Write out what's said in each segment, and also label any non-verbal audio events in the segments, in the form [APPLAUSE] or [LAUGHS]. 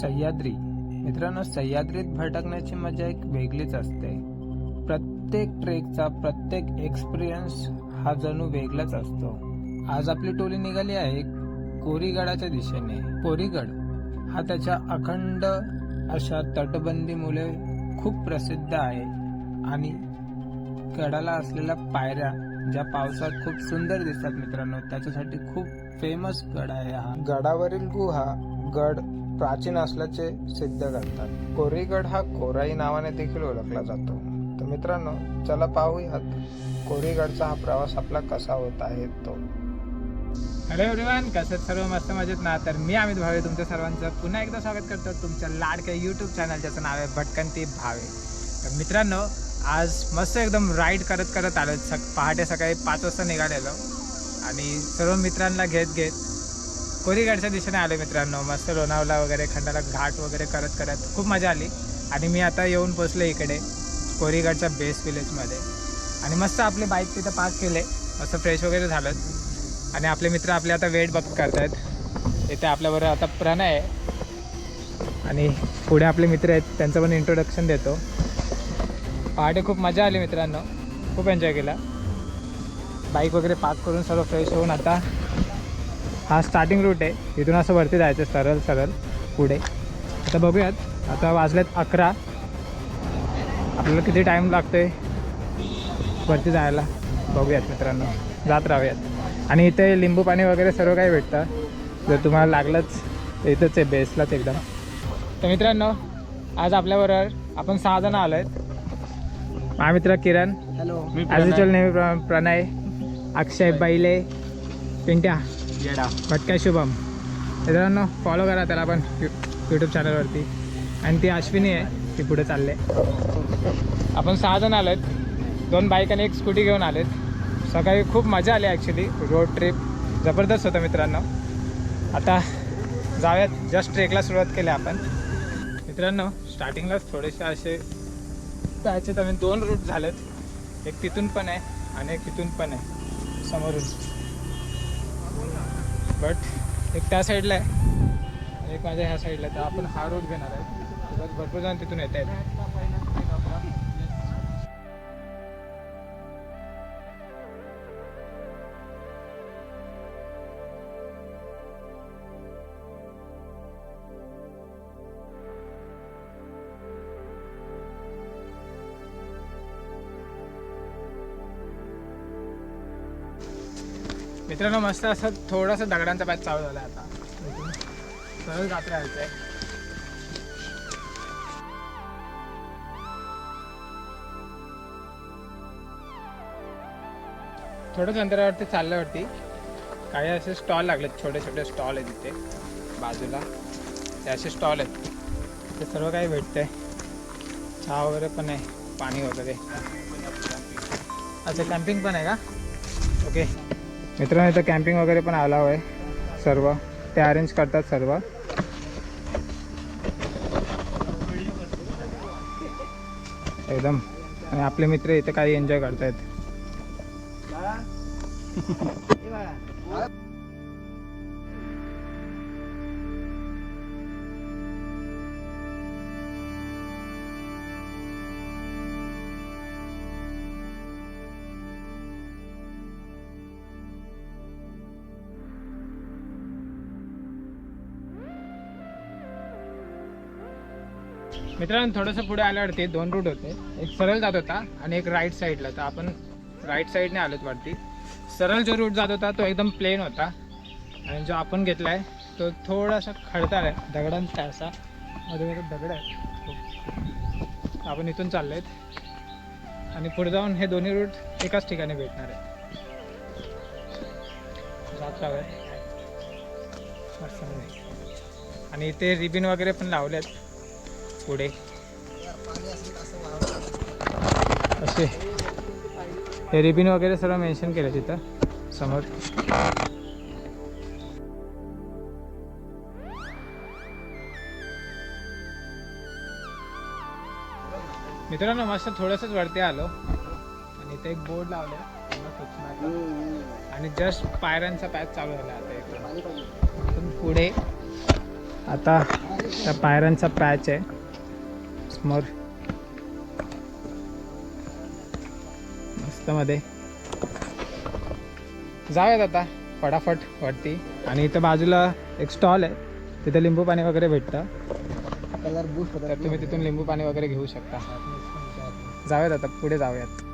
सह्याद्री. मित्रांनो सह्याद्रीत भटकण्याची मजा एक वेगळीच असते. प्रत्येक ट्रेकचा प्रत्येक एक्सपिरियन्स हा जणू वेगळाच असतो. आज आपली टोली निघाली आहे कोरीगडाच्या दिशेने. कोरीगड हा त्याच्या अखंड अशा तटबंदीमुळे खूप प्रसिद्ध आहे आणि गडाला असलेल्या पायऱ्या ज्या पावसात खूप सुंदर दिसतात मित्रांनो त्याच्यासाठी खूप फेमस गड आहे हा. गडावरील गुहा गड प्राचीन असल्याचे सिद्ध करतात. कोरीगड हा कोराई नावाने देखील ओळखला जातो. तर मित्रांनो चला पाहूयात कोरीगडचा हा प्रवास आपला कसा होत आहे तो. हॅलो एव्हरीवन कसं सर्व? मस्त मजेत ना? तर मी अमित भावे तुमच्या सर्वांचं पुन्हा एकदा स्वागत करतो तुमच्या लाडक्या यूट्यूब चॅनल ज्याचं नाव आहे भटकंती भावे. तर मित्रांनो आज मस्त एकदम राईड करत करत आलो सक पहाटे सकाळी पाच वाजता निघालेलो. आणि सर्व मित्रांना घेत घेत कोरीगडच्या दिशेने आलो मित्रांनो. मस्त लोणावला वगैरे खंडाला घाट वगैरे करत करत खूप मजा आली. आणि मी आता येऊन पोचलो इकडे कोरीगडच्या बेस विलेजमध्ये आणि मस्त आपले बाईक तिथं पार्क केले. मस्त फ्रेश वगैरे झालं आणि आपले मित्र आपले आता वेट बघ करतायत इथे आपल्याबरोबर आता प्रणय आहे. आणि पुढे आपले मित्र आहेत त्यांचं पण इंट्रोडक्शन देतो. पहाटे खूप मजा आली मित्रांनो. खूप एन्जॉय केला. बाईक वगैरे पार्क करून सर्व फ्रेश होऊन आता हा स्टार्टिंग रूट आहे. इथून असं वरती जायचं सरळ सरळ. पुढे. आता बघूयात. आता वाजलेत अकरा. आपल्याला किती टाईम लागतोय? वरती जायला. बघूयात मित्रांनो. जात राहूयात. आणि इथे लिंबू पाणी वगैरे सर्व काही भेटतं. जर तुम्हाला लागलंच तर इथंच आहे बेसलाच एकदम. तर मित्रांनो आज आपल्याबरोबर आपण सहा जण आलो आहेत माझा मित्र किरण. हॅलो ॲज नेहमी प्र- प्रणय. अक्षय बैले. पिंट्या. येडा भटक्या शुभम? मित्रांनो फॉलो करा त्याला पण यू यूट्यूब चॅनलवरती आणि ती अश्विनी आहे ती पुढे चालले. आपण सहा जण आलो आहेत दोन बाईक आणि एक स्कूटी घेऊन आलेत. सकाळी खूप मजा आली ॲक्च्युली रोड ट्रिप जबरदस्त होतं मित्रांनो. आता जाऊयात. जस्ट ट्रेकला सुरुवात केली आपण. मित्रांनो स्टार्टिंगलाच थोडेसे असे जायचे. तर दोन रूट झालेत. एक तिथून पण आहे आणि एक तिथून पण आहे. समोरून. बट एक त्या साईडला आहे. एक माझ्या ह्या साईडला आहे. तर आपण हा रोड घेणार आहे. त्याच्यात भरपूर जण तिथून येत आहेत मित्रांनो मस्त असं थोडंसं दगडांचा बॅच चालू झाला आता. सहज सरळ आहे थोडंच अंतरावरती चालल्यावरती काही असे स्टॉल लागलेत छोटे छोटे स्टॉल आहेत तिथे बाजूला. ते असे स्टॉल आहेत. ते सर्व काही भेटतंय. चहा वगैरे पण आहे पाणी वगैरे. अच्छा कॅम्पिंग पण आहे का? ओके मित्रांनो इथं कॅम्पिंग वगैरे पण आला आहे सर्व. ते अरेंज करतात सर्व. एकदम. आणि आपले मित्र इथे काही एन्जॉय करतायत. [LAUGHS] मित्रांनो थोडंसं पुढे आल्यावरती दोन रूट होते. एक सरळ जात होता आणि एक राईट साईडला तर आपण राईट साईडने आलोत वरती. सरळ जो रूट जात होता तो एकदम प्लेन होता. आणि जो आपण घेतला आहे तो थोडासा खडतार आहे. दगडांचा असा मध्ये मध्ये दगड आहे आपण इथून चाललो आहेत आणि पुढे जाऊन हे दोन्ही रूट एकाच ठिकाणी भेटणार आहे जात आणि इथे रिबिन वगैरे पण लावलेत. पुढे. असे. हे रिबिन वगैरे सर्व मेन्शन केलं तिथं समोर. मित्रांनो मस्त थोडंसंच वरती आलो. आणि इथे एक बोर्ड लावलं आणि जस्ट पायऱ्यांचा पॅच चालू झाला आता इथून पुढे आता त्या पायऱ्यांचा पॅच आहे. समोर. मस्त मध्ये. जाऊयात आता फटाफट वरती. आणि इथं बाजूला एक स्टॉल आहे. तिथे लिंबू पाणी वगैरे भेटतं. कलर बूस्ट तर तुम्ही तिथून लिंबू पाणी वगैरे घेऊ शकता. जाऊयात आता पुढे जाऊयात.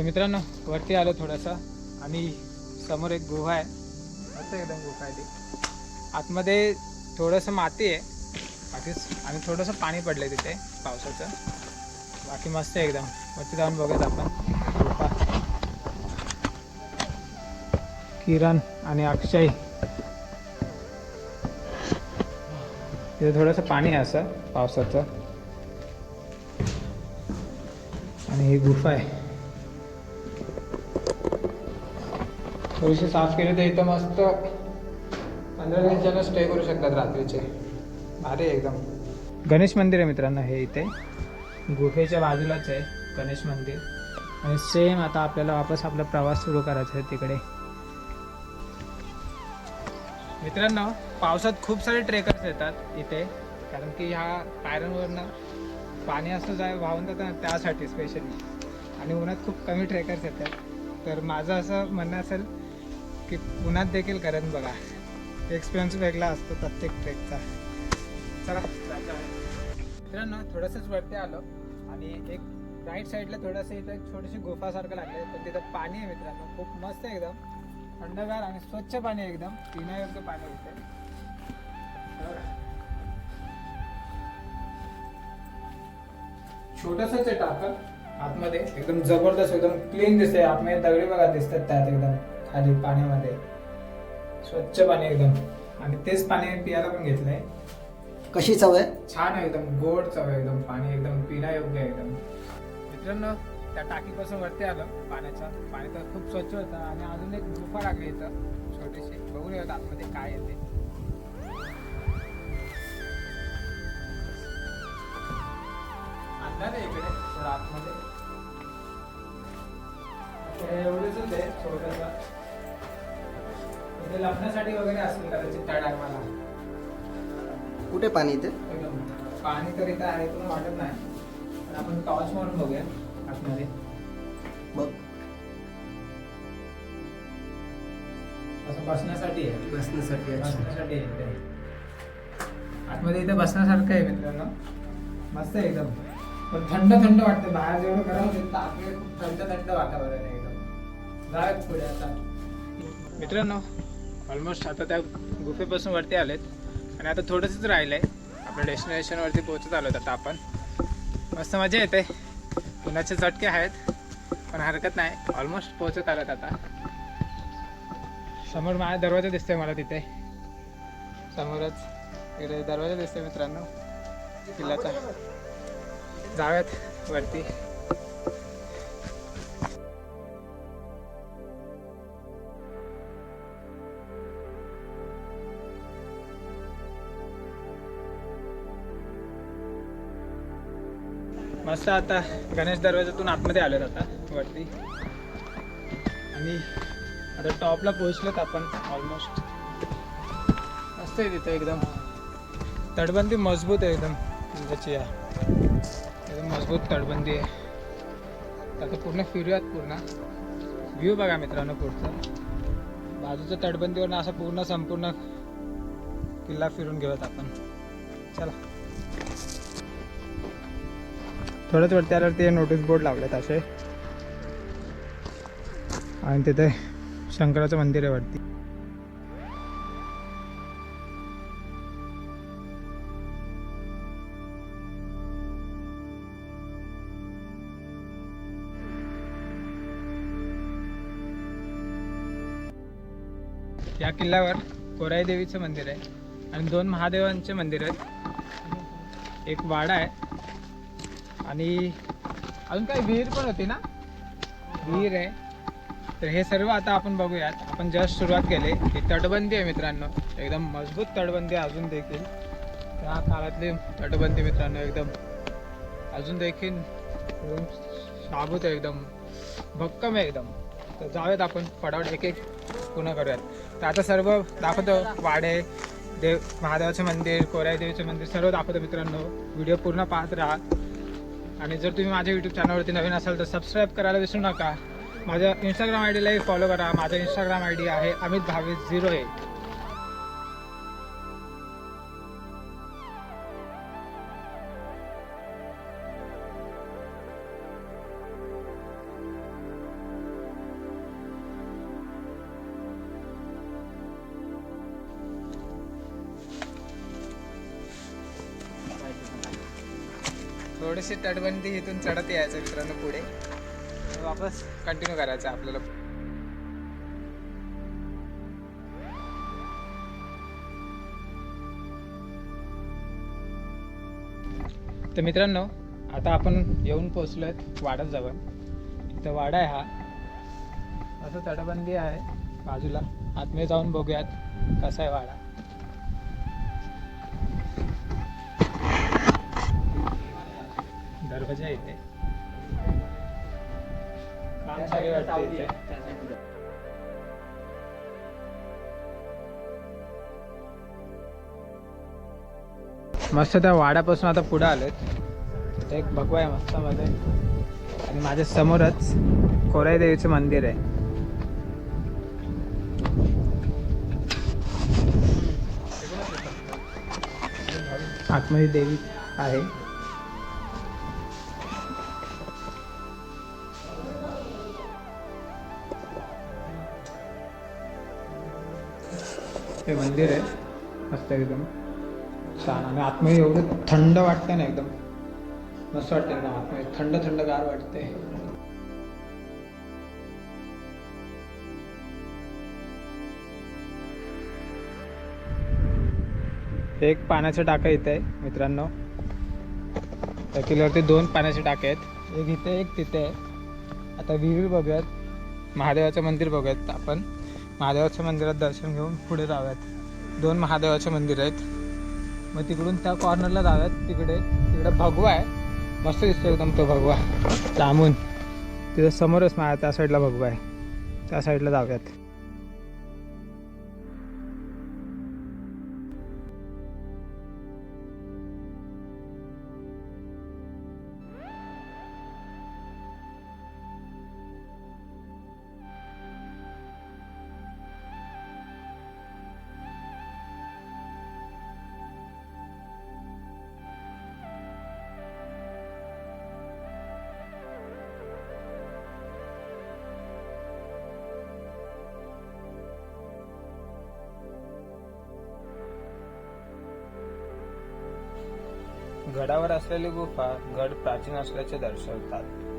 तर मित्रांनो वरती आलो थोडंसं आणि समोर एक गुहा आहे. मस्त एकदम गुहा आहे ती. आतमध्ये थोडंसं माती आहे. बाकीच आणि थोडंसं पाणी पडलं आहे तिथे पावसाचं. बाकी मस्त आहे एकदम. वरती जाऊन बघूयात आपण. गुहा. किरण आणि अक्षय. तिथे थोडंसं पाणी आहे असं पावसाचं. आणि ही गुफा आहे. थोडीशी साफ केली तर इथं मस्त पंधरा वीस जण स्टे करू शकतात रात्रीचे. भारी एकदम. गणेश मंदिर आहे मित्रांनो हे इथे. गुफेच्या बाजूलाच आहे गणेश मंदिर. आणि सेम आता आपल्याला वापस आपला प्रवास सुरू करायचा आहे तिकडे. मित्रांनो पावसात खूप सारे ट्रेकर्स येतात इथे. कारण की ह्या पायऱ्यांवरनं पाणी असं जाय वाहून जातं ना त्यासाठी स्पेशली आणि उन्हात खूप कमी ट्रेकर्स येतात. तर माझं असं म्हणणं असेल की पुण्यात देखील करेन बघा. एक्सपिरियन्स वेगळा असतो प्रत्येक ट्रेकचा चला. मित्रांनो थोडंसंच वरती आलो आणि एक राईट साईडला थोडंसं इथं एक छोटीशी गुफासारखं लागलं पण तिथं पाणी आहे मित्रांनो. खूप मस्त आहे एकदम. थंडगार आणि स्वच्छ पाणी आहे एकदम. पिण्यायोग्य पाणी आहे इथे. छोटसच आहे टाकं आतमध्ये एकदम जबरदस्त एकदम क्लीन दिसते आतमध्ये दगडी बघा दिसतात त्यात एकदम. खाली पाण्यामध्ये. स्वच्छ पाणी एकदम. आणि तेच पाणी पियाला पण घेतलंय. कशी चव आहे? छान आहे एकदम. गोड चव आहे एकदम. पाणी एकदम पिण्यायोग्य आहे एकदम. मित्रांनो त्या टाकीपासून वरती आलं. पाण्याचं. पाणी तर खूप स्वच्छ होतं. आणि अजून एक गुफा लागली इथं. छोटीशी. बघून येत आतमध्ये काय येते आहे इकडे. थोडं आतमध्ये. एवढंच आहे छोटंसं इथे लग्नासाठी वगैरे असेल कदाचित त्या टायमाला? कुठे पाणी इथे पाणी तर इथं आहे पण वाटत नाही. पण आपण टॉर्च मारून बघूया आतमध्ये. बघ. असं बसण्यासाठी आहे. बसण्यासाठी. बसण्यासाठी आहे इथे. आतमध्ये इथे बसण्यासारखं आहे मित्रांनो. मस्त आहे एकदम. पण थंड थंड वाटतं बाहेर जेवढं गरम तर आतमध्ये खूप थंड थंड वातावरण आहे एकदम. जाऊयात पुढे आता. मित्रांनो ऑलमोस्ट आता त्या गुफेपासून वरती आलेत. आणि आता थोडंसंच राहिलं आहे आपल्या डेस्टिनेशनवरती पोहोचत आलो आता आपण. मस्त मजा येते. उन्हाचे चटके आहेत पण हरकत नाही. ऑलमोस्ट पोहोचत आलोत आता. समोर माझा दरवाजा दिसतोय मला तिथे. समोरच इकडे दरवाजा दिसतोय मित्रांनो. किल्ल्याचा. जाव्यात वरती. वाजता आता गणेश दरवाजातून आतमध्ये आलो आता वरती. आणि आता टॉपला पोहोचलोत आपण ऑलमोस्ट मस्त आहे तिथं एकदम. तटबंदी मजबूत आहे एकदम त्याची या. एकदम मजबूत तटबंदी आहे. आता पूर्ण फिरूयात पूर्ण. व्ह्यू बघा मित्रांनो पुढचा. बाजूच्या तटबंदीवरनं असं पूर्ण संपूर्ण किल्ला फिरून घेऊयात आपण. चला. थोडंच वरती आल्यावरती नोटीस बोर्ड लावलेत असे. आणि तिथे शंकराचं मंदिर आहे वरती. या किल्ल्यावर कोराई देवीचं मंदिर आहे. आणि दोन महादेवांचे मंदिर आहेत. एक वाडा आहे. आणि अजून काही विहीर पण होती ना? विहीर आहे. तर हे सर्व आता आपण बघूयात. आपण जस्ट सुरुवात केली. ही तटबंदी आहे मित्रांनो. एकदम मजबूत तटबंदी आहे अजून देखील. त्या काळातली तटबंदी मित्रांनो एकदम अजून देखील साबूत आहे एकदम भक्कम आहे एकदम. तर जाऊयात आपण फडावड एक एक पूर्ण करूयात. तर आता सर्व दाखवतो. वाडे देव महादेवाचं मंदिर कोराई देवीचं मंदिर सर्व दाखवतो मित्रांनो. व्हिडिओ पूर्ण पाहत राहा. आणि जर तुम्ही माझ्या यूट्यूब चॅनलवरती नवीन असाल तर सबस्क्राईब करायला विसरू नका. माझ्या इंस्टाग्राम आय डीलाही फॉलो करा. माझा इंस्टाग्राम आय डी आहे अमित भावे झिरो एट थोडीशी तटबंदी इथून चढत यायचं मित्रांनो पुढे. वापस कंटिन्यू करायचं आपल्याला. तर मित्रांनो आता आपण येऊन पोचलोय वाड्यात वाडाजवळ इथं वाडा आहे हा. असं तटबंदी आहे बाजूला. आतमध्ये जाऊन बघूयात कसा आहे वाडा. काम वाटतं इथे. मस्त त्या वाड्यापासून आता पुढे आलोय. एक भगवा आहे मस्त मध्ये. आणि माझ्या समोरच कोराई देवीचं मंदिर आहे. आतमध्ये देवी आहे. ते मंदिर आहे. मस्त एकदम. छान. आणि आतमध्ये एवढं थंड वाटतं ना एकदम. मस्त वाटतं एकदम आतमध्ये. थंड थंड गार वाटते एक पाण्याचं टाकं इथे आहे मित्रांनो. त्या किल्ल्यावरती दोन पाण्याचे टाके आहेत. एक इथे एक तिथे आहे. आता विहीर बघूयात. महादेवाचं मंदिर बघूयात आपण. महादेवाच्या मंदिरात दर्शन घेऊन पुढे जाऊयात. दोन महादेवाचे मंदिर आहेत. मग तिकडून त्या कॉर्नरला जाव्यात तिकडे तिकडे भगवा आहे. मस्त दिसतो एकदम तो भगवा. लांबून. तिथं समोरच माझ्या त्या साईडला भगवा आहे. त्या साईडला जाऊयात. गडावर असलेली गुफा गड प्राचीन असल्याचे दर्शवतात.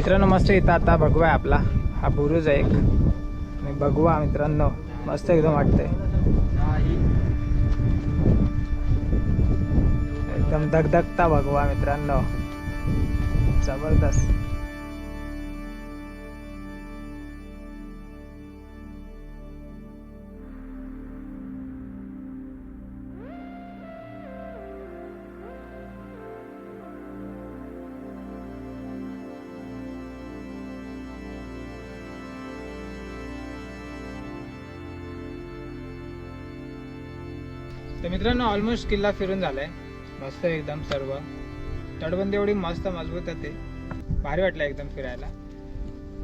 मित्रांनो मस्त इथं आता भगवा आहे आपला. हा बुरुज आहे एक. आणि भगवा मित्रांनो मस्त एकदम वाटतंय. एकदम धगधगता भगवा मित्रांनो. जबरदस्त. तर मित्रांनो ऑलमोस्ट किल्ला फिरून झालाय. मस्त एकदम सर्व. तटबंदी एवढी मस्त मजबूत होते भारी वाटलं एकदम फिरायला.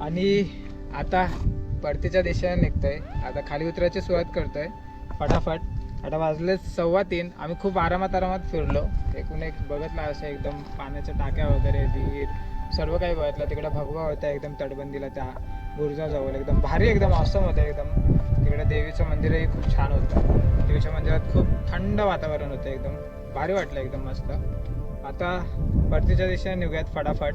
आणि आता परतीच्या दिशेने निघतोय. आता खाली उतरायची सुरुवात करतोय. फटाफट. आता वाजले सव्वा तीन. आम्ही खूप आरामात आरामात फिरलो. एकूण एक बघितला असं एकदम पाण्याच्या टाक्या वगैरे विहीर सर्व काही बघितलं. तिकडे भगवा होता एकदम तटबंदीला त्या गुरुजाजवळ एकदम भारी एकदम ऑसम होतं एकदम. तिकडे देवीचं मंदिरही खूप छान होतं. देवीच्या मंदिरात खूप थंड वातावरण होतं एकदम भारी वाटलं एकदम मस्त. आता परतीच्या दिशेने निघूयात फटाफट.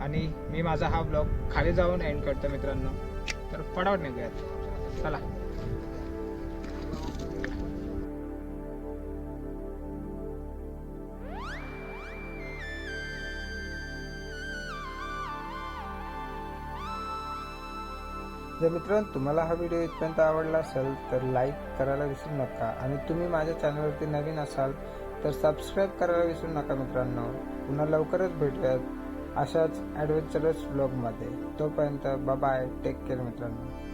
आणि मी माझा हा ब्लॉग खाली जाऊन एंड करतो मित्रांनो. तर फटाफट निघूयात. चला. जर मित्रांनो तुम्हाला हा व्हिडिओ इथपर्यंत आवडला असेल तर लाईक करायला विसरू नका. आणि तुम्ही माझ्या चॅनलवरती नवीन असाल तर सबस्क्राईब करायला विसरू नका मित्रांनो. पुन्हा लवकरच भेटूयात अशाच ॲडव्हेंचरस ब्लॉगमध्ये तोपर्यंत बाय टेक केअर मित्रांनो.